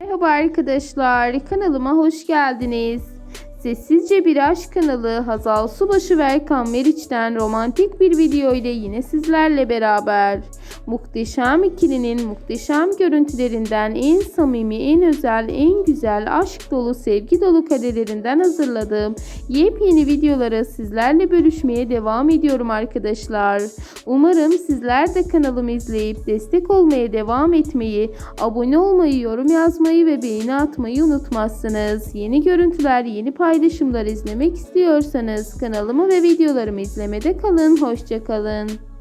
Merhaba arkadaşlar, kanalıma hoş geldiniz. Sessizce Bir Aşk kanalı Hazal Subaşı ve Erkan Meriç'ten romantik bir video ile yine sizlerle beraber. Muhteşem ikilinin muhteşem görüntülerinden en samimi, en özel, en güzel, aşk dolu, sevgi dolu karelerinden hazırladığım yepyeni videoları sizlerle bölüşmeye devam ediyorum arkadaşlar. Umarım sizler de kanalımı izleyip destek olmaya devam etmeyi, abone olmayı, yorum yazmayı ve beğeni atmayı unutmazsınız. Yeni görüntüler, yeni paylaşımlar izlemek istiyorsanız kanalımı ve videolarımı izlemede kalın. Hoşçakalın.